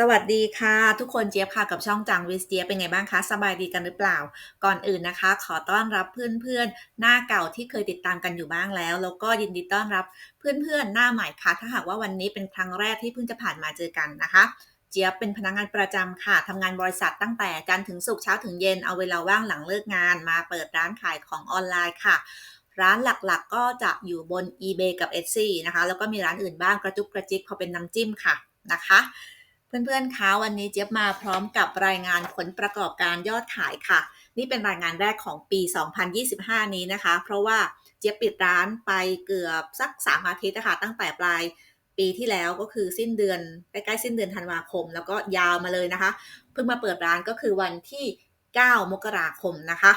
สวัสดีค่ะ ทุกคนเจี๊ยบค่ะกับช่องจังวิสเจี๊ยบเป็นไงบ้างคะ สบายดีกันหรือเปล่า ก่อนอื่นนะคะ ขอต้อนรับเพื่อนๆ หน้าเก่าที่เคยติดตามกันอยู่บ้างแล้ว แล้วก็ยินดีต้อนรับเพื่อนๆ หน้าใหม่ค่ะ ถ้าหากว่าวันนี้เป็นครั้งแรกที่เพิ่งจะผ่านมาเจอกันนะคะเจี๊ยบเป็นพนักงานประจำค่ะทำงานบริษัทตั้งแต่จันทร์ถึงศุกร์เช้าถึงเย็นเอาเวลาว่างหลังเลิกงานมาเปิดร้านขายของออนไลน์ค่ะร้านหลักๆ ก็จะอยู่บน eBay กับ Etsy นะคะ แล้วก็มีร้านอื่นบ้างกระจุกกระจิกพอเป็นน้ำจิ้มค่ะนะคะ เพื่อนๆ คะวันนี้เจี๊ยบมาพร้อมกับรายงานผลประกอบการยอดขายค่ะ นี่เป็นรายงานแรกของปี 2025 นี้นะคะ เพราะว่าเจี๊ยบปิดร้านไปเกือบสัก 3 อาทิตย์นะคะตั้งแต่ปลายปีที่แล้วก็คือสิ้นเดือนใกล้ๆสิ้นเดือนธันวาคม แล้วก็ยาวมาเลยนะคะ เพิ่งมาเปิดร้านก็คือวันที่ 9 มกราคมนะคะ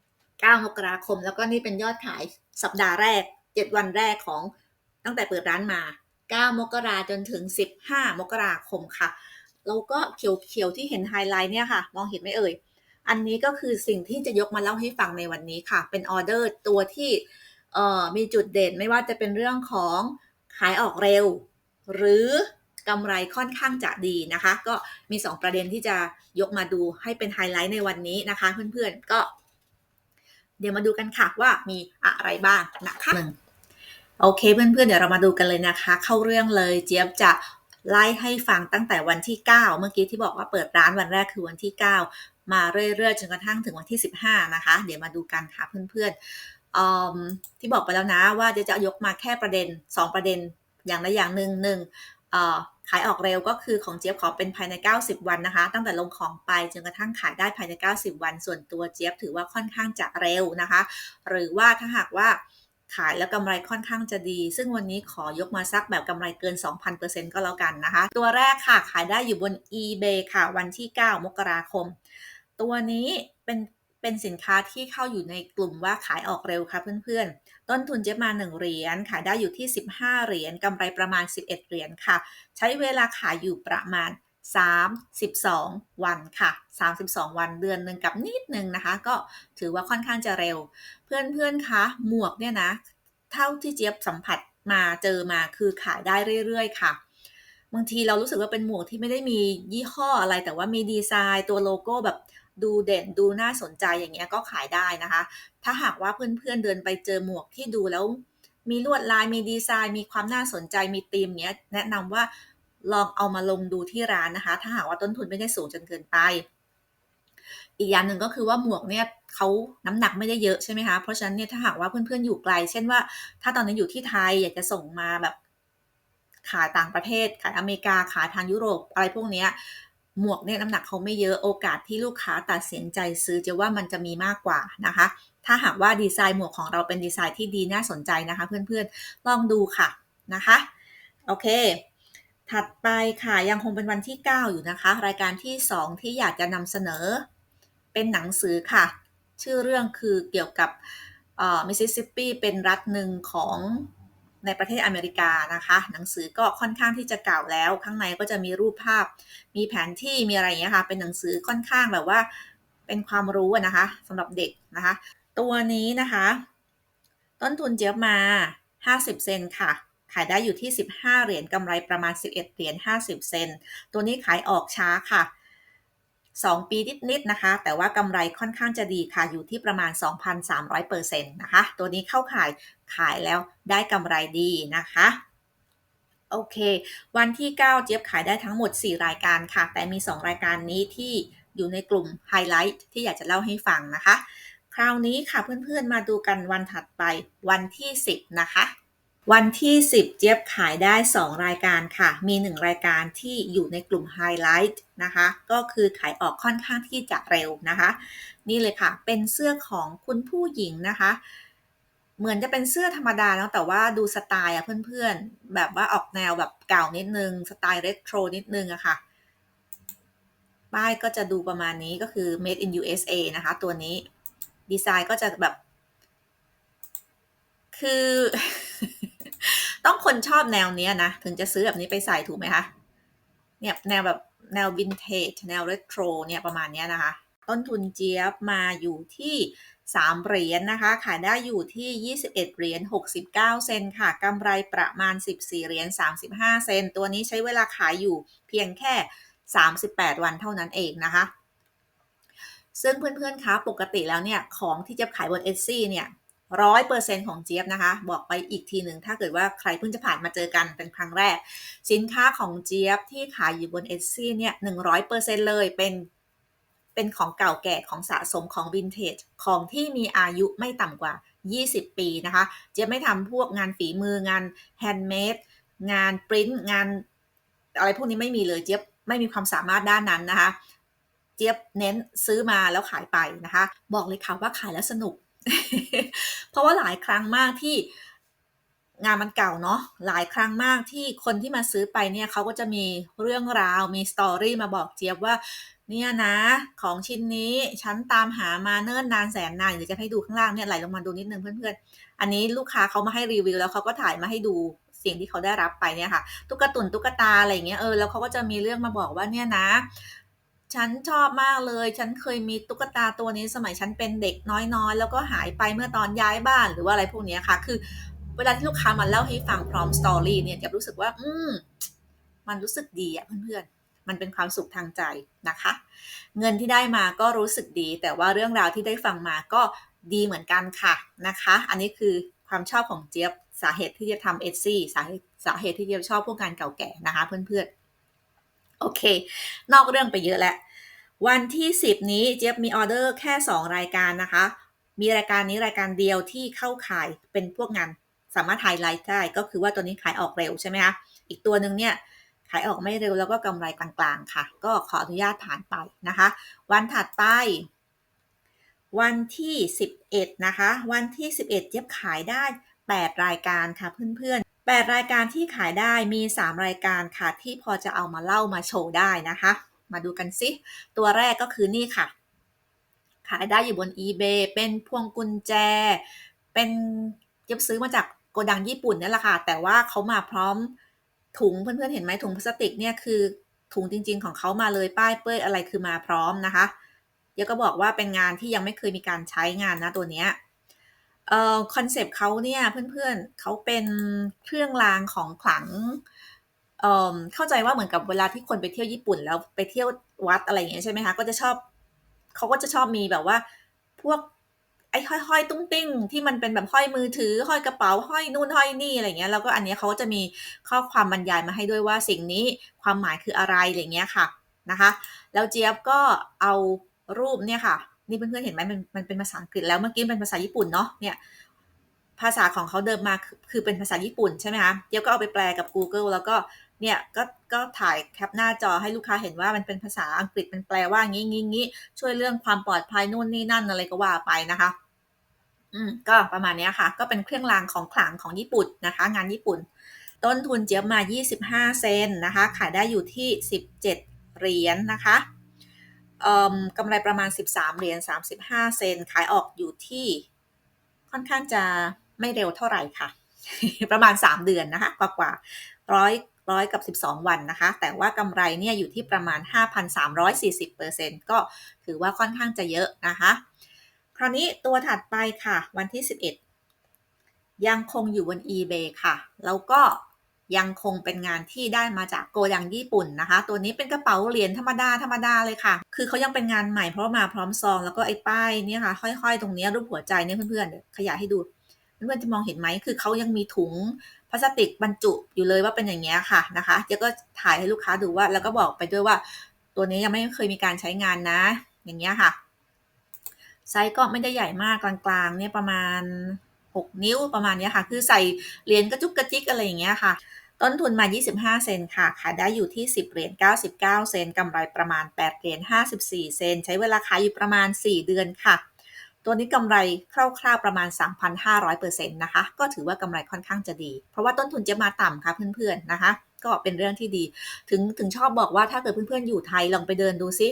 9 มกราคม แล้วก็นี่เป็นยอดขายสัปดาห์แรก 7 วันแรกของตั้งแต่เปิดร้านมา 9 มกราจนถึง 15 มกราคมค่ะ แล้วก็เขียวๆที่เห็นไฮไลท์เนี่ยค่ะ มองเห็นไหมเอ่ย อันนี้ก็คือสิ่งที่จะยกมาเล่าให้ฟังในวันนี้ค่ะ เป็นออเดอร์ตัวที่มีจุดเด่นไม่ว่าจะเป็นเรื่องของขายออกเร็ว หรือกำไรค่อนข้างจะดีนะคะ ก็มี 2 ประเด็นที่จะยกมาดูให้เป็นไฮไลท์ในวันนี้นะคะ เพื่อนๆก็ เดี๋ยวมาดูกันค่ะว่ามีอะไรบ้างนะคะ โอเคเพื่อนๆ เดี๋ยวเรามาดูกันเลยนะคะ เข้าเรื่องเลยเจี๊ยบจะไล่ให้ฟังตั้งแต่วันที่ 9 เมื่อกี้ที่บอกว่าเปิดร้านวันแรกคือวันที่ 9 มาเรื่อยๆ จนกระทั่งถึงวันที่ 15 นะคะ เดี๋ยวมาดูกันค่ะเพื่อนๆที่บอกไปแล้วนะว่าจะจะยกมาแค่ประเด็น 2 ประเด็นอย่างใดอย่างหนึ่งหนึ่งขายออกเร็วก็คือของเจี๊ยบขอเป็นภายใน 90 วันนะคะ ตั้งแต่ลงของไปจนกระทั่งขายได้ภายใน 90 วัน ส่วนตัวเจี๊ยบถือว่าค่อนข้างจะเร็วนะคะ หรือว่าถ้าหากว่า ขายแล้วกำไรค่อนข้างจะดี ซึ่งวันนี้ขอยกมาสักแบบกำไรเกิน 2,000%ก็แล้วกันนะคะ ตัวแรกค่ะขายได้อยู่บน eBay ค่ะ วันที่ 9 มกราคม ตัวนี้เป็นเป็นสินค้าที่เข้าอยู่ในกลุ่มว่าขายออกเร็วค่ะเพื่อนๆ ต้นทุนเจ๊มา 1 เหรียญขายได้อยู่ที่ 15 เหรียญกำไรประมาณ 11 เหรียญค่ะ ใช้เวลาขายอยู่ประมาณ 32 วันค่ะ 32 วันเดือนหนึ่งกับนิดหนึ่งนะคะ ก็ถือว่าค่อนข้างจะเร็ว เพื่อนๆคะหมวกเนี่ยนะ เท่าที่เจี๊ยบสัมผัสมาเจอมาคือขายได้เรื่อยๆค่ะบางทีเรารู้สึกว่าเป็นหมวกที่ไม่ได้มียี่ห้ออะไร แต่ว่ามีดีไซน์ตัวโลโก้แบบดูเด่นดูน่าสนใจอย่างเงี้ยก็ขายได้นะคะ ถ้าหากว่าเพื่อนๆเดินไปเจอหมวกที่ดูแล้ว มีลวดลายมีดีไซน์ มีความน่าสนใจมีธีมเงี้ยแนะนำว่า ลองเอามาลงดูที่ร้านนะคะ ถ้าหากว่าต้นทุนไม่ได้สูงจนเกินไป อีกอย่างหนึ่งก็คือว่าหมวกเนี่ยเขาน้ำหนักไม่ได้เยอะใช่ไหมคะ เพราะฉะนั้นเนี่ยถ้าหากว่าเพื่อนๆอยู่ไกล เช่นว่าถ้าตอนนี้อยู่ที่ไทยอยากจะส่งมาแบบขายต่างประเทศ ขายอเมริกา ขายทางยุโรป อะไรพวกนี้หมวกเนี่ยน้ำหนักเขาไม่เยอะโอกาสที่ลูกค้าตัดสินใจซื้อจะว่ามันจะมีมากกว่านะคะ ถ้าหากว่าดีไซน์หมวกของเราเป็นดีไซน์ที่ดีน่าสนใจนะคะ เพื่อนๆลองดูค่ะนะคะ โอเค ถัดไปค่ะยังคงเป็นวันที่ 9 อยู่นะคะ รายการที่ 2 ที่อยากจะนำเสนอ เป็นหนังสือค่ะ ชื่อเรื่องคือเกี่ยวกับมิสซิสซิปปีเป็นรัฐหนึ่งของในประเทศอเมริกานะคะ หนังสือก็ค่อนข้างที่จะเก่าแล้ว ข้างในก็จะมีรูปภาพ มีแผนที่มีอะไรอย่างเงี้ยค่ะ เป็นหนังสือค่อนข้างแบบว่า เป็นความรู้นะคะสำหรับเด็กนะคะ ตัวนี้นะคะ ต้นทุนเจี๊ยบมา 50 เซนค่ะ ขายได้อยู่ที่ 15 เหรียญกำไรประมาณ 11 เหรียญ50 เซนตัวนี้ขายออกช้าค่ะ 2 ปีนิดๆนะคะ แต่ว่ากำไรค่อนข้างจะดีค่ะอยู่ที่ประมาณ 2,300%นะคะ ตัวนี้เข้าขายขายแล้วได้กำไรดีนะคะโอเค วันที่ 9 เจี๊ยบขายได้ทั้งหมด 4 รายการค่ะ แต่มี 2 รายการนี้ที่อยู่ในกลุ่มไฮไลท์ที่อยากจะเล่าให้ฟังนะคะ คราวนี้ค่ะเพื่อนๆมาดูกันวันถัดไปวันที่ 10 นะคะ วันที่ 10 เจี๊ยบขายได้ 2 รายการค่ะ มี 1 รายการที่อยู่ในกลุ่มไฮไลท์นะคะ ก็คือขายออกค่อนข้างที่จะเร็วนะคะ นี่เลยค่ะ เป็นเสื้อของคุณผู้หญิงนะคะ เหมือนจะเป็นเสื้อธรรมดาแล้วแต่ว่าดูสไตล์อะเพื่อนๆ แบบว่าออกแนวแบบเก่านิดนึง สไตล์เรโทรนิดนึงอะค่ะ ป้ายก็จะดูประมาณนี้ก็คือ made in USA นะคะ ตัวนี้ ดีไซน์ก็จะแบบ คือ ต้องคนชอบแนวเนี้ยนะ ถึงจะซื้อแบบนี้ไปใส่ถูกไหมคะ เนี่ยแนวแบบแนววินเทจแนวเรโทรเนี่ยประมาณเนี้ยนะคะ ต้นทุนเจี๊ยบมาอยู่ที่ 3 เหรียญนนะคะ ขายได้อยู่ที่ 21 เหรียญ 69 เซนค่ะ กำไรประมาณ 14 เหรียญ 35 เซน ตัวนี้ใช้เวลาขายอยู่เพียงแค่ 38 วันเท่านั้นเองนะคะซึ่งเพื่อนๆ คะ ปกติแล้วเนี่ย ของที่จี๊ยบขายบน Etsy เนี่ย 100%ของเจี๊ยบนะคะ บอกไปอีกทีหนึ่งถ้าเกิดว่าใครเพิ่งจะผ่านมาเจอกันเป็นครั้งแรก สินค้าของเจี๊ยบที่ขายอยู่บน Etsy เนี่ย100%เปอร์เซ็นเลยเป็นเป็นของเก่าแก่ของสะสมของ Vintage ของที่มีอายุไม่ต่ำกว่า 20 ปีนะคะ เจี๊ยบไม่ทำพวกงานฝีมืองาน handmade งานพรินต์งานอะไรพวกนี้ไม่มีเลยเจี๊ยบไม่มีความสามารถด้านนั้นนะคะ เจี๊ยบเน้นซื้อมาแล้วขายไปนะคะ บอกเลยค่ะว่าขายแล้วสนุก เพราะว่าหลายครั้งมากที่งานมันเก่าเนาะหลายครั้งมากที่คนที่มาซื้อไปเนี่ยเขาก็จะมีเรื่องราวมี story มาบอกเจี๊ยบว่าเนี่ยนะของชิ้นนี้ฉันตามหามาเนิ่นนานแสนนานเดี๋ยวจะให้ดูข้างล่างเนี่ยไหลลงมาดูนิดนึงเพื่อนๆ อันนี้ลูกค้าเขามาให้รีวิวแล้วเขาก็ถ่ายมาให้ดูสิ่งที่เขาได้รับไปเนี่ยค่ะตุ๊กตุ่นตุ๊กตาอะไรอย่างเงี้ยเออแล้วเขาก็จะมีเรื่องมาบอกว่าเนี่ยนะ ฉันชอบมากเลย ฉันเคยมีตุ๊กตาตัวนี้สมัยฉันเป็นเด็กน้อยๆ แล้วก็หายไปเมื่อตอนย้ายบ้านหรือว่าอะไรพวกเนี้ยค่ะ คือ เวลาที่ลูกค้ามาเล่าให้ฟังพร้อม story เนี่ยเจี๊ยบรู้สึกว่า อืม มันรู้สึกดีอะเพื่อนๆ มันเป็นความสุขทางใจนะคะ เงินที่ได้มาก็รู้สึกดี แต่ว่าเรื่องราวที่ได้ฟังมาก็ดีเหมือนกันค่ะนะคะ อันนี้คือความชอบของเจี๊ยบสาเหตุที่จะทำ Etsy สาเหตุสาเหตุที่เจี๊ยบชอบพวกงานเก่าแก่นะคะ เพื่อนๆ โอเค นอกเรื่องไปเยอะแล้ว วันที่ 10 นี้เจี๊ยบมีออเดอร์แค่ 2 รายการนะคะ มีรายการนี้รายการเดียวที่เข้าขายเป็นพวกงานสามารถไฮไลท์ได้ก็คือว่าตัวนี้ขายออกเร็วใช่ไหมคะ อีกตัวหนึ่งเนี่ยขายออกไม่เร็วแล้วก็กำไรกลางๆค่ะ ก็ขออนุญาตผ่านไปนะคะ วันถัดไป วันที่ 11 นะคะ วันที่ 11 เจี๊ยบขายได้ 8 รายการค่ะเพื่อนๆ 8 รายการที่ขายได้มี 3 รายการค่ะ ที่พอจะเอามาเล่ามาโชว์ได้นะคะ มาดูกันซิตัวแรกก็คือนี่ค่ะ ขายได้อยู่บน eBay เป็นพวงกุญแจ เป็นเจี๊ยบซื้อมาจากโกดังญี่ปุ่นนี่แหละค่ะ แต่ว่าเขามาพร้อมถุงเพื่อนๆเห็นไหมถุงพลาสติกเนี่ยคือถุงจริง ๆ ของเขามาเลยป้ายเป้ยอะไรคือมาพร้อมนะคะเจี๊ยบก็บอกว่าเป็นงานที่ยังไม่เคยมีการใช้งานนะตัวเนี้ย เอ่อคอนเซปต์เขาเนี่ยเพื่อนๆเขาเป็นเครื่องรางของขลังเอ่อเข้าใจว่าเหมือนกับเวลาที่คนไปเที่ยวญี่ปุ่นแล้วไปเที่ยววัดอะไรอย่างเงี้ยใช่ไหมคะก็จะชอบเขาก็จะชอบมีแบบว่าพวกไอ้ห้อยๆ ตุ้งติ้งที่มันเป็นแบบห้อยมือถือ ห้อยกระเป๋าห้อยนู่นห้อยนี่อะไรเงี้ยแล้วก็อันนี้เขาก็จะมีข้อความบรรยายมาให้ด้วยว่าสิ่งนี้ความหมายคืออะไรอะไรเงี้ยค่ะนะคะ แล้วเจี๊ยบก็เอารูปเนี่ยค่ะ นี่เพื่อนๆเห็นไหมมันมันเป็นภาษาอังกฤษแล้วเมื่อกี้เป็นภาษาญี่ปุ่นเนาะเนี่ยภาษาของเขาเดิมมาคือเป็นภาษาญี่ปุ่นใช่ไหมคะเจี๊ยบก็เอาไปแปลกับกูเกิลแล้วก็เนี่ยก็ก็ถ่ายแคปหน้าจอให้ลูกค้าเห็นว่ามันเป็นภาษาอังกฤษมันแปลว่างี้ๆๆช่วยเรื่องความปลอดภัยนู่นนี่นั่นอะไรก็ว่าไปนะคะ อืมก็ประมาณนี้ค่ะ ก็เป็นเครื่องรางของขลังของญี่ปุ่นนะคะ งานญี่ปุ่น ต้นทุนเจี๊ยบมา 25 เซนนะคะ ขายได้อยู่ที่ 17 เหรียญนะคะ กำไรประมาณ 13 เหรียญ 35 เซน ขายออกอยู่ที่ค่อนข้างจะไม่เร็วเท่าไหร่ค่ะ ประมาณ 3 เดือนนะคะ กว่าๆร้อยร้อยกับ 12 วันนะคะ แต่ว่ากำไรเนี่ยอยู่ที่ประมาณ 5,340%ก็ถือว่าค่อนข้างจะเยอะนะคะ คราวนี้ตัวถัดไปค่ะ วันที่ 11 ยังคงอยู่บน eBay ค่ะ แล้วก็ ยังคงเป็นงานที่ได้มาจากโกดังญี่ปุ่นนะคะ ตัวนี้เป็นกระเป๋าเหรียญธรรมดาๆเลยค่ะ คือเขายังเป็นงานใหม่เพราะมาพร้อมซองแล้วก็ไอ้ป้ายเนี่ยค่ะห้อยๆ ตรงนี้รูปหัวใจเนี่ยเพื่อนๆขยายให้ดูเพื่อนๆจะมองเห็นไหมคือเขายังมีถุงพลาสติกบรรจุอยู่เลยว่าเป็นอย่างเงี้ยค่ะนะคะเจ๊ก็ถ่ายให้ลูกค้าดูว่า แล้วก็บอกไปด้วยว่า ตัวนี้ยังไม่เคยมีการใช้งานนะ อย่างเงี้ยค่ะไซซ์ก็ไม่ได้ใหญ่มากกลางๆเนี่ยประมาณ 6 นิ้วประมาณนี้ค่ะ คือใส่เหรียญกระจุกกระจิกอะไรอย่างเงี้ยค่ะ ต้นทุนมา 25 เซนค่ะ ขายได้อยู่ที่ 10 เหรียญ 99 เซนกำไรประมาณ 8 เหรียญ 54 เซน ใช้เวลาขายอยู่ประมาณ 4 เดือนค่ะ ตัวนี้กำไรคร่าวๆประมาณ 3,500%นะคะ ก็ถือว่ากำไรค่อนข้างจะดี เพราะว่าต้นทุนจี๊ยบมาต่ำค่ะเพื่อนๆนะคะ ก็เป็นเรื่องที่ดี ถึงถึงชอบบอกว่าถ้าเกิดเพื่อนๆอยู่ไทยลองไปเดินดูซิ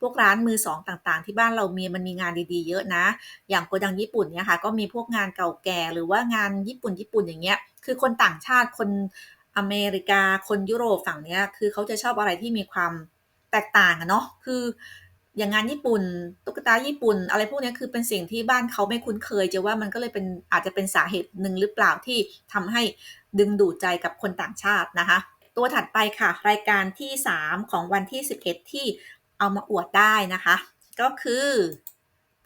พวกร้านมือสองต่างๆ ที่บ้านเรามีมันมีงานดีๆ เยอะนะ อย่างโกดังญี่ปุ่นเนี่ยค่ะก็มีพวกงานเก่าแก่หรือว่างานญี่ปุ่นๆอย่างเงี้ย คือคนต่างชาติคน อเมริกาคนยุโรปฝั่งเนี้ยคือเขาจะชอบอะไรที่มีความแตกต่างอะเนาะคืออย่างงานญี่ปุ่น ตุ๊กตาญี่ปุ่น อะไรพวกนี้คือเป็นสิ่งที่บ้านเขาไม่คุ้นเคยจี๊ยบว่ามันก็เลยเป็นอาจจะเป็นสาเหตุหนึ่งหรือเปล่าที่ทำให้ดึงดูดใจกับคนต่างชาตินะคะ ตัวถัดไปค่ะ รายการที่ 3 ของวันที่ 11 ที่เอามาอวดได้นะคะ ก็คือ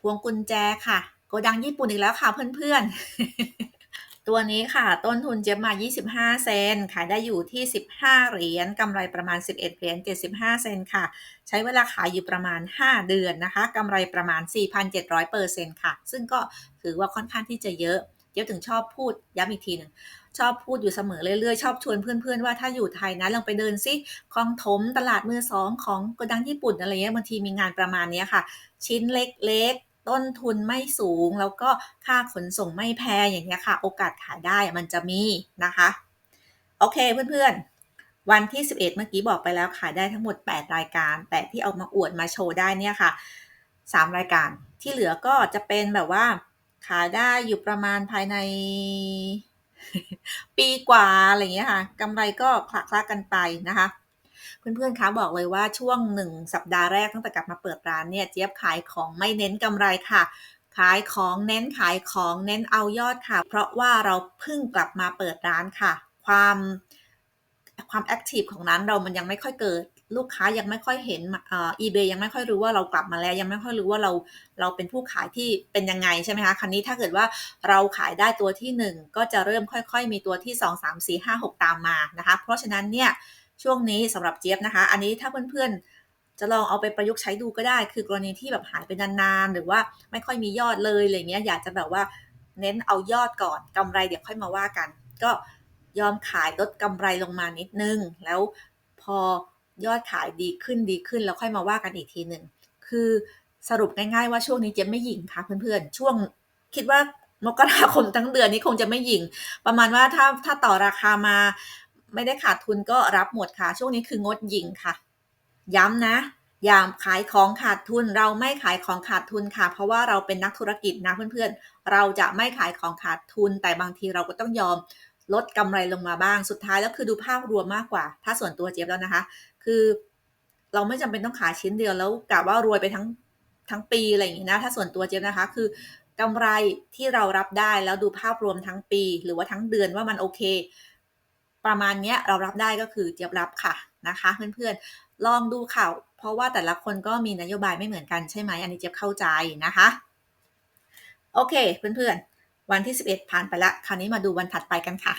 พวงกุญแจค่ะ โกดังญี่ปุ่นอีกแล้วค่ะเพื่อนๆ ตัวนี้ค่ะ ต้นทุนเจี๊ยบมา 25 เซน ขายได้อยู่ที่ 15 เหรียญกำไรประมาณ 11 เหรียญ75 เซนค่ะ ใช้เวลาขายอยู่ประมาณ 5 เดือนนะคะกำไรประมาณ 4,700เปอร์เซ็นต์ค่ะ ซึ่งก็ถือว่าค่อนข้างที่จะเยอะเจี๊ยบถึงชอบพูดย้ำอีกทีหนึ่งชอบพูดอยู่เสมอเรื่อยๆ ชอบชวนเพื่อนๆว่าถ้าอยู่ไทยนะลองไปเดินซิคลองถมตลาดมือสองของโกดังญี่ปุ่นอะไรเงี้ยบางทีมีงานประมาณเนี้ยค่ะ ชิ้นเล็กๆ ต้นทุนไม่สูง แล้วก็ค่าขนส่งไม่แพงอย่างเงี้ยค่ะ โอกาสขายได้มันจะมีนะคะ โอเคเพื่อนๆ วันที่ 11 เมื่อกี้บอกไปแล้วขายได้ทั้งหมด 8 รายการ แต่ที่เอามาอวดมาโชว์ได้เนี่ยค่ะ 3 รายการที่เหลือก็จะเป็นแบบว่าขายได้อยู่ประมาณภายในปีกว่าอะไรเงี้ยค่ะกำไรก็คละคละกันไปนะคะ เพื่อนๆคะบอกเลยว่าช่วง 1 สัปดาห์แรกตั้งแต่กลับมาเปิดร้านเนี่ยเจี๊ยบขายของไม่เน้นกำไรค่ะขายของเน้นขายของเน้นเอายอดค่ะ เพราะว่าเราเพิ่งกลับมาเปิดร้านค่ะ ความความแอคทีฟของร้านเรามันยังไม่ค่อยเกิด ลูกค้ายังไม่ค่อยเห็นอ่อ eBay ยังไม่ค่อยรู้ว่าเรากลับมาแล้ว ยังไม่ค่อยรู้ว่าเราเราเป็นผู้ขายที่เป็นยังไงใช่ไหมคะคราวนี้ถ้าเกิดว่าเราขายได้ตัวที่ 1 ก็จะเริ่มค่อย ๆ มีตัวที่ 2 3 4 5 6 ตามมานะคะ เพราะฉะนั้นเนี่ย ช่วงนี้สำหรับเจี๊ยบนะคะ อันนี้ถ้าเพื่อนๆ จะลองเอาไปประยุกต์ใช้ดูก็ได้ คือกรณีที่แบบหายไปนานๆ หรือว่าไม่ค่อยมียอดเลยอะไรเงี้ย อยากจะแบบว่าเน้นเอายอดก่อนกำไรเดี๋ยวค่อยมาว่ากัน ก็ยอมขายลดกำไรลงมานิดนึง แล้วพอยอดขายดีขึ้นดีขึ้นแล้วค่อยมาว่ากันอีกทีหนึ่ง คือสรุปง่ายๆว่าช่วงนี้เจ๊ไม่หยิงค่ะเพื่อนๆ ช่วงคิดว่ามกราคมทั้งเดือนนี้คงจะไม่หยิง ประมาณว่าถ้าถ้าต่อราคามา ไม่ได้ขาดทุนก็รับหมดค่ะ ช่วงนี้คืองดยิงค่ะ ย้ำนะ อย่าขายของขาดทุน เราไม่ขายของขาดทุนค่ะ เพราะว่าเราเป็นนักธุรกิจนะเพื่อนๆ เราจะไม่ขายของขาดทุน แต่บางทีเราก็ต้องยอมลดกำไรลงมาบ้าง สุดท้ายแล้วคือดูภาพรวมมากกว่า ถ้าส่วนตัวเจี๊ยบแล้วนะคะ คือเราไม่จำเป็นต้องขายชิ้นเดียวแล้วกะว่ารวยไปทั้งทั้งปีอะไรอย่างนี้นะ ถ้าส่วนตัวเจี๊ยบนะคะ คือกำไรที่เรารับได้แล้วดูภาพรวมทั้งปี หรือว่าทั้งเดือนว่ามันโอเค ประมาณเนี้ยเรารับได้ก็คือเจี๊ยบรับค่ะนะคะเพื่อนๆลองดูค่ะ เพราะว่าแต่ละคนก็มีนโยบายไม่เหมือนกันใช่ไหมอันนี้เจี๊ยบเข้าใจนะคะโอเคเพื่อนๆ วันที่ 11 ผ่านไปละคราวนี้มาดูวันถัดไปกันค่ะ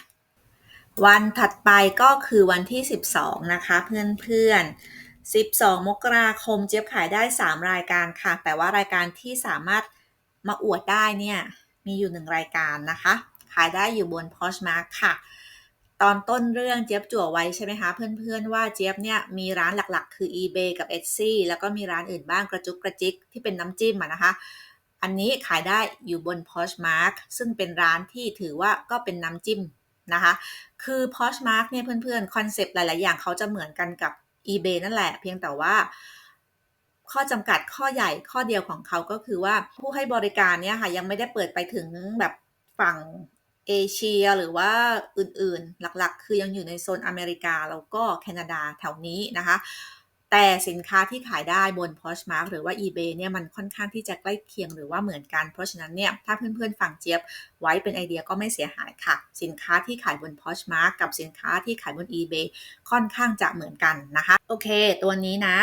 วันถัดไปก็คือวันที่ 12 นะคะ เพื่อนๆ12 มกราคมเจี๊ยบขายได้ 3 รายการค่ะ แต่ว่ารายการที่สามารถมาอวดได้เนี่ย มีอยู่ 1 รายการนะคะ ขายได้อยู่บน Poshmark ค่ะ ตอนต้นเรื่องเจี๊ยบจั่วไว้ใช่ไหมคะเพื่อนๆว่าเจี๊ยบเนี่ยมีร้านหลักๆ คือ eBay กับ Etsy แล้วก็มีร้านอื่นบ้างกระจุกกระจิกที่เป็นน้ำจิ้มอะนะคะ อันนี้ขายได้อยู่บน Poshmark ซึ่งเป็นร้านที่ถือว่าก็เป็นน้ำจิ้มนะคะ คือ Poshmark เนี่ยเพื่อนๆคอนเซปต์หลายๆ อย่างเขาจะเหมือนกันกับ eBay นั่นแหละ เพียงแต่ว่า ข้อจำกัดข้อใหญ่ข้อเดียวของเขาก็คือว่าผู้ให้บริการเนี่ยค่ะยังไม่ได้เปิดไปถึงแบบฝั่ง เอเชียหรือว่าอื่นๆ หลักๆ คือยังอยู่ในโซนอเมริกา แล้วก็แคนาดาแถวนี้นะคะ แต่สินค้าที่ขายได้บน Poshmark หรือว่า eBay เนี่ยมันค่อนข้างที่จะใกล้เคียงหรือว่าเหมือนกัน เพราะฉะนั้นเนี่ยถ้าเพื่อนๆฟังเจี๊ยบไว้เป็นไอเดียก็ไม่เสียหายค่ะ สินค้าที่ขายบน Poshmark กับสินค้าที่ขายบน eBay ค่อนข้างจะเหมือนกันนะคะ โอเค ตัวนี้นะ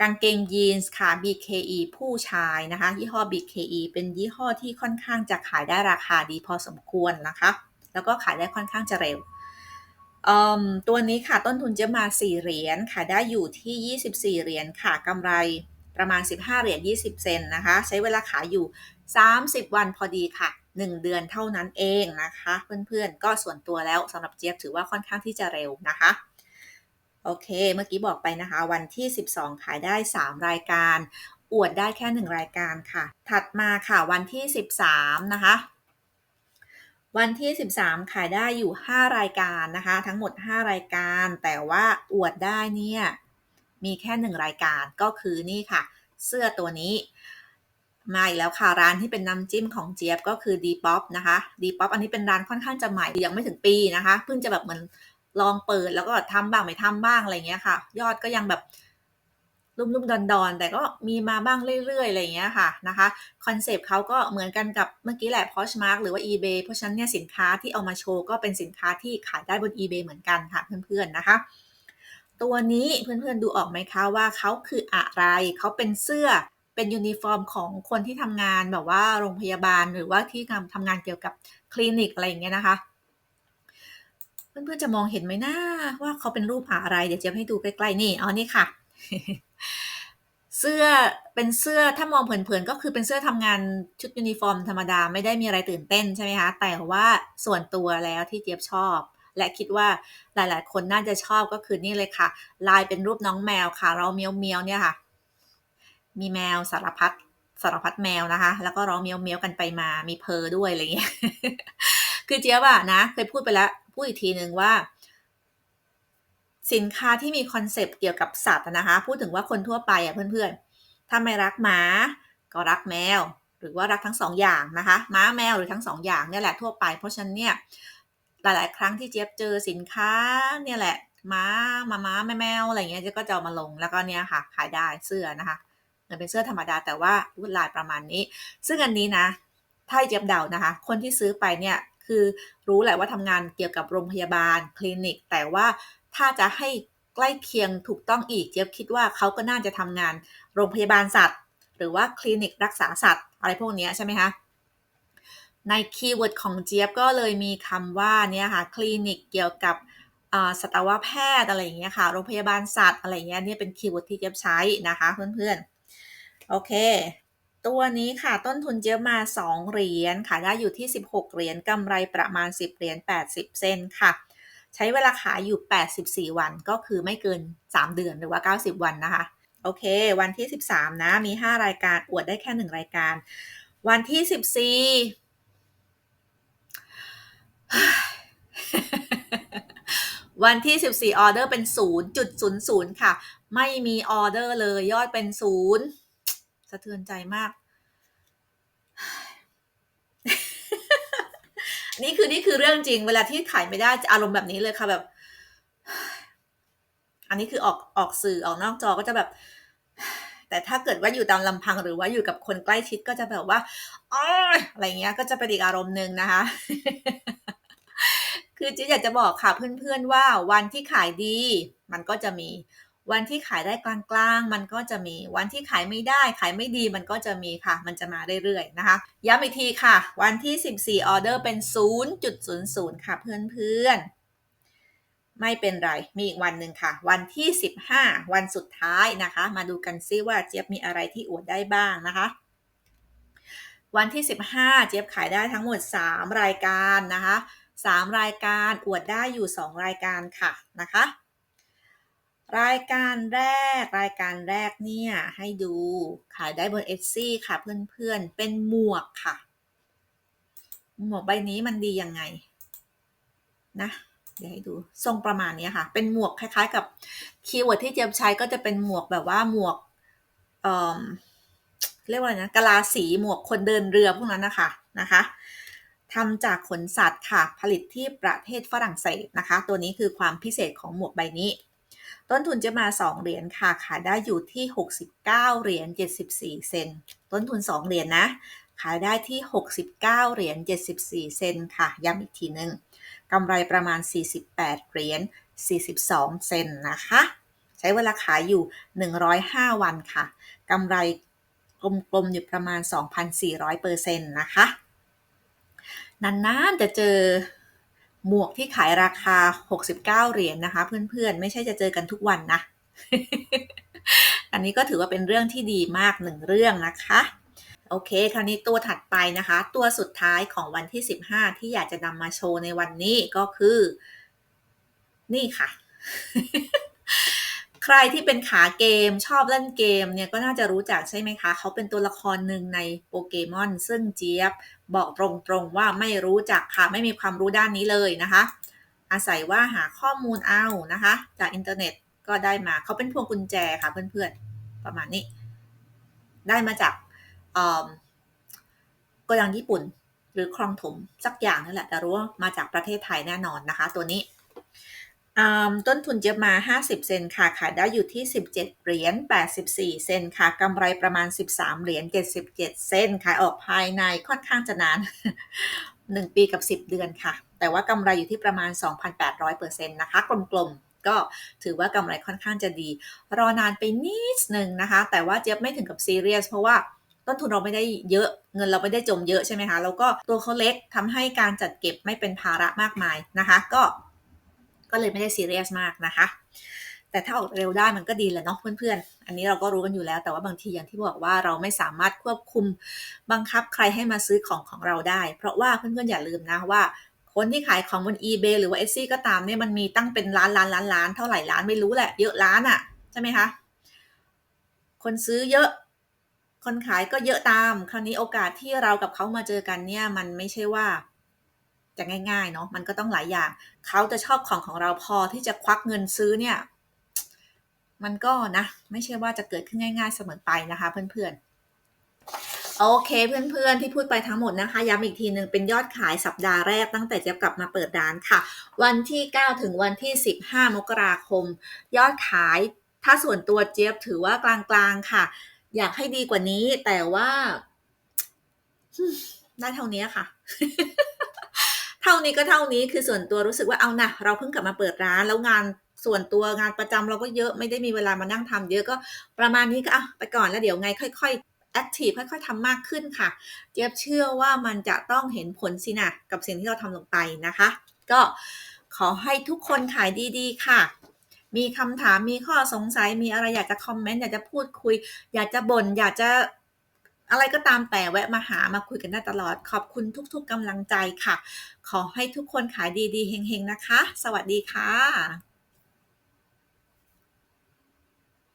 กางเกงยีนส์ค่ะ BKE ผู้ชายนะคะ ยี่ห้อ BKE เป็นยี่ห้อที่ค่อนข้างจะขายได้ราคาดีพอสมควรนะคะ แล้วก็ขายได้ค่อนข้างจะเร็ว ตัวนี้ค่ะต้นทุนจะมา 4 เหรียญขายได้อยู่ที่ 24 เหรียญค่ะกำไรประมาณ 15 เหรียญ 20 เซนนะคะ ใช้เวลาขายอยู่ 30 วันพอดีค่ะ 1 เดือนเท่านั้นเองนะคะ เพื่อนๆ ก็ส่วนตัวแล้วสำหรับเจี๊ยบถือว่าค่อนข้างที่จะเร็วนะคะ โอเค เมื่อกี้บอกไปนะคะ วันที่ 12 ขายได้ 3 รายการ อวดได้แค่ 1 รายการค่ะ ถัดมาค่ะวันที่ 13 นะคะ วันที่ 13 ขายได้อยู่ 5 รายการนะคะ ทั้งหมด 5 รายการ แต่ว่าอวดได้เนี่ย มีแค่ 1 รายการก็คือนี่ค่ะ เสื้อตัวนี้มาอีกแล้วค่ะ ร้านที่เป็นน้ำจิ้มของเจี๊ยบก็คือ Depop นะคะ Depop อันนี้เป็นร้านค่อนข้างจะใหม่ยังไม่ถึงปีนะคะ เพิ่งจะแบบเหมือน ลองเปิดแล้วก็ทำบ้างไม่ทำบ้างอะไรเงี้ยค่ะ ยอดก็ยังแบบลุ่มๆดอนๆ แต่ก็มีมาบ้างเรื่อยๆ อะไรอย่างเงี้ยค่ะนะคะคอนเซปต์เขาก็เหมือนกันกับเมื่อกี้แหละ Poshmark หรือว่า eBay เพราะฉะนั้นเนี่ยสินค้าที่เอามาโชว์ก็เป็นสินค้าที่ขายได้บน eBay เหมือนกันค่ะเพื่อนๆนะคะตัวนี้เพื่อนๆดูออกไหมคะว่าเขาคืออะไร เขาเป็นเสื้อเป็นยูนิฟอร์มของคนที่ทำงานแบบว่าโรงพยาบาลหรือว่าที่ทำทำงานเกี่ยวกับคลินิกอะไรอย่างเงี้ยนะคะ เพื่อนๆจะมองเห็นไหมนะว่าเขาเป็นรูปอะไรเดี๋ยวเจี๊ยบให้ดูใกล้ๆนี่อ๋อนี่ค่ะ เสื้อเป็นเสื้อถ้ามองเผินๆก็คือเป็นเสื้อทำงานชุดยูนิฟอร์มธรรมดาไม่ได้มีอะไรตื่นเต้นใช่ไหมคะแต่ว่าส่วนตัวแล้วที่เจี๊ยบชอบ และคิดว่าหลายๆ คนน่าจะชอบก็คือนี่เลยค่ะ ลายเป็นรูปน้องแมวค่ะร้องเมียวเนี่ยค่ะ มีแมวสารพัดสารพัดแมวนะคะ แล้วก็ร้องเมียวๆกันไปมามี purr ด้วยอะไรอย่างเงี้ยคือเจี๊ยบอะนะ เคยพูดไปแล้ว พูดอีกทีหนึ่งว่า สินค้าที่มีคอนเซปต์เกี่ยวกับสัตว์นะคะ พูดถึงว่าคนทั่วไปอะเพื่อนๆ ถ้าไม่รักหมา ก็รักแมว หรือว่ารักทั้ง2องอย่างนะคะหมาแมวหรือทั้ง2องอย่างเนี่ยแหละทั่วไป เพราะฉะนั้นเนี่ยหลาย ๆ ครั้งที่เจี๊ยบเจอสินค้าเนี่ยแหละหมาหมาๆแมวอะไรเงี้ยเจี๊ยบก็จะเอามาลงแล้วก็เนี่ยค่ะขายได้เสื้อนะคะเหมือนเป็นเสื้อธรรมดาแต่ว่าลวดลายประมาณนี้ ซึ่งอันนี้นะ ถ้าเจี๊ยบเดานะคะ คนที่ซื้อไปเนี่ย คือรู้แหละว่าทำงานเกี่ยวกับโรงพยาบาลคลินิก แต่ว่าถ้าจะให้ใกล้เคียงถูกต้องอีกเจี๊ยบคิดว่าเขาก็น่าจะทำงานโรงพยาบาลสัตว์ หรือว่าคลินิกรักษาสัตว์ อะไรพวกนี้ใช่ไหมคะในคีย์เวิร์ดของเจี๊ยบก็เลยมีคำว่าเนี่ยค่ะคลินิกเกี่ยวกับสัตวแพทย์อะไรอย่างเงี้ยค่ะโรงพยาบาลสัตว์อะไรเงี้ยเนี่ยเป็นคีย์เวิร์ดที่เจี๊ยบใช้นะคะเพื่อนๆโอเค ตัวนี้ค่ะต้นทุนเจี๊ยบมา 2 เหรียญขายได้อยู่ที่ 16 เหรียญกำไรประมาณ 10 เหรียญ80 เซนค่ะ ใช้เวลาขายอยู่ 84 วันก็คือไม่เกิน 3 เดือนหรือว่า 90 วันนะคะ โอเค วันที่ 13 นะมี 5 รายการอวดได้แค่ 1 รายการ วันที่ 14 วันที่ 14 ออเดอร์เป็น 0.00 ค่ะ ไม่มีออเดอร์เลยยอดเป็น 0 สะเทือนใจมาก นี่คือนี่คือเรื่องจริง เวลาที่ขายไม่ได้จะอารมณ์แบบนี้เลยค่ะแบบ อันนี้คือออกออกสื่อออกนอกจอก็จะแบบ แต่ถ้าเกิดว่าอยู่ตามลำพังหรือว่าอยู่กับคนใกล้ชิดก็จะแบบว่าอ๊ยอะไรเงี้ย ก็จะเป็นอีกอารมณ์หนึ่งนะคะคือเจี๊อยากจะบอกค่ะเพื่อนๆว่าวันที่ขายดี มันก็จะมี วันที่ขายได้กลางๆ มันก็จะมี วันที่ขายไม่ได้ ขายไม่ดีมันก็จะมีค่ะ มันจะมาเรื่อยๆ นะคะ ย้ำอีกทีค่ะ วันที่ 14 ออเดอร์เป็น 0.00 ค่ะเพื่อนๆ ไม่เป็นไร มีอีกวันหนึ่งค่ะ วันที่ 15 วันสุดท้ายนะคะ มาดูกันซิว่าเจี๊ยบมีอะไรที่อวดได้บ้างนะคะวันที่ 15 เจี๊ยบขายได้ทั้งหมด 3 รายการนะคะ 3 รายการอวดได้อยู่ 2 รายการค่ะนะคะ รายการแรก รายการแรกเนี่ย ให้ดูขายได้บน Etsy ค่ะเพื่อนๆ เป็นหมวกค่ะ หมวกใบนี้มันดียังไง นะ เดี๋ยวให้ดูทรงประมาณนี้ค่ะ เป็นหมวกคล้ายๆ กับคีย์เวิร์ดที่เจียบใช้ก็จะเป็นหมวกแบบว่าหมวกเอ่อเรียกว่าอะไรนะกะลาสีหมวกคนเดินเรือพวกนั้นนะคะนะคะทำจากขนสัตว์ค่ะ ผลิตที่ประเทศฝรั่งเศสนะคะ ตัวนี้คือความพิเศษของหมวกใบนี้ ต้นทุนจี๊ยบมา 2 เหรียญค่ะ ขายได้อยู่ที่ 69 เหรียญ 74 เซนต์ต้นทุน 2 เหรียญนะ ขายได้ที่ 69 เหรียญ 74 เซนต์ค่ะ ย้ำอีกทีหนึ่งกำไรประมาณ 48 เหรียญ 42 เซนนะคะ ใช้เวลาขายอยู่ 105 วันค่ะ กำไรกลมๆอยู่ประมาณ 2,400%นะคะ นานๆจะเจอ หมวกที่ขายราคา 69 เหรียญนะคะ เพื่อนๆ ไม่ใช่จะเจอกันทุกวันนะ อันนี้ก็ถือว่าเป็นเรื่องที่ดีมากหนึ่งเรื่องนะคะ โอเค คราวนี้ตัวถัดไปนะคะ ตัวสุดท้ายของวันที่ 15 ที่อยากจะนำมาโชว์ในวันนี้ก็คือ นี่ค่ะ ใครที่เป็นขาเกมชอบเล่นเกมเนี่ยก็น่าจะรู้จักใช่ไหมคะ เขาเป็นตัวละครหนึ่งใน Pokémon ซึ่งเจี๊ยบบอกตรงๆว่าไม่รู้จักค่ะ ไม่มีความรู้ด้านนี้เลยนะคะ อาศัยว่าหาข้อมูลเอานะคะ จากอินเทอร์เน็ตก็ได้มาเขาเป็นพวงกุญแจค่ะเพื่อนๆ ประมาณนี้ ได้มาจากเอ่อโกดังญี่ปุ่น หรือคลองถมสักอย่างนั่นแหละแต่รู้ว่ามาจากประเทศไทยแน่นอนนะคะ ตัวนี้ ต้นทุนเจี๊ยบมา 50 เซนค่ะ ขายได้อยู่ที่ 17 เหรียญ 84 เซนค่ะ กำไรประมาณ 13 เหรียญ 77 เซนขายออกภายในค่อนข้างจะนาน 1 ปีกับ 10 เดือนค่ะ แต่ว่ากำไรอยู่ที่ประมาณ 2,800%นต์นะคะ กลมๆ ก็ถือว่ากำไรค่อนข้างจะดี รอนานไปนิดหนึ่งนะคะ แต่ว่าเจี๊ยบไม่ถึงกับซีเรียส เพราะว่าต้นทุนเราไม่ได้เยอะ เงินเราไม่ได้จมเยอะใช่ไหมคะ แล้วก็ตัวเขาเล็กทำให้การจัดเก็บไม่เป็นภาระมากมายนะคะ ก็ ก็เลยไม่ได้ซีเรียสมากนะคะ แต่ถ้าออกเร็วได้มันก็ดีแหละเนาะเพื่อนๆ อันนี้เราก็รู้กันอยู่แล้วแต่ว่าบางทีอย่างที่บอกว่าเราไม่สามารถควบคุมบังคับใครให้มาซื้อของของเราได้ เพราะว่าเพื่อนๆอย่าลืมนะว่าคนที่ขายของบน eBay หรือว่า Etsy ก็ตามเนี่ยมันมีตั้งเป็นล้านล้านล้านล้านเท่าไหร่ล้านไม่รู้แหละเยอะล้านอะ่ะใช่ไหมคะ คนซื้อเยอะ คนขายก็เยอะตาม คราวนี้โอกาสที่เรากับเขามาเจอกันเนี่ยมันไม่ใช่ว่า จะง่ายๆเนาะมันก็ต้องหลายอย่าง เขาจะชอบของของเราพอที่จะควักเงินซื้อเนี่ย มันก็นะ ไม่ใช่ว่าจะเกิดขึ้นง่าย ๆเสมอไปนะคะ เพื่อนๆ โอเคเพื่อนๆที่พูดไปทั้งหมดนะคะ ย้ำอีกทีหนึ่งเป็นยอดขายสัปดาห์แรกตั้งแต่เจี๊ยบกลับมาเปิดร้านค่ะ วันที่ 9 ถึงวันที่ 15 มกราคม ยอดขายถ้าส่วนตัวเจี๊ยบถือว่ากลางๆค่ะ อยากให้ดีกว่านี้แต่ว่าได้เท่านี้ค่ะ ท่านี้ก็เท่านี้คือส่วนตัวรู้สึกว่าเอานะเราเพิ่งกลับมาเปิดร้านแล้วงานส่วนตัวงานประจำเราก็เยอะไม่ได้มีเวลามานั่งทำเยอะก็ประมาณนี้ก็อะไปก่อนแล้วเดี๋ยวไงค่อยๆแอคทีฟค่อยๆทำมากขึ้นค่ะ เจี๊ยบเชื่อว่ามันจะต้องเห็นผลสินะกับสิ่งที่เราทำลงไปนะคะ ก็ขอให้ทุกคนขายดีๆ ค่ะ มีคำถามมีข้อสงสัยมีอะไรอยากจะคอมเมนต์อยากจะพูดคุย อยากจะบน่นอยากจะ อะไรก็ตามแต่แวะมาหามาคุยกันได้ตลอด ขอบคุณทุกๆกำลังใจค่ะ ขอให้ทุกคนขายดีๆเฮงๆนะคะ สวัสดีค่ะ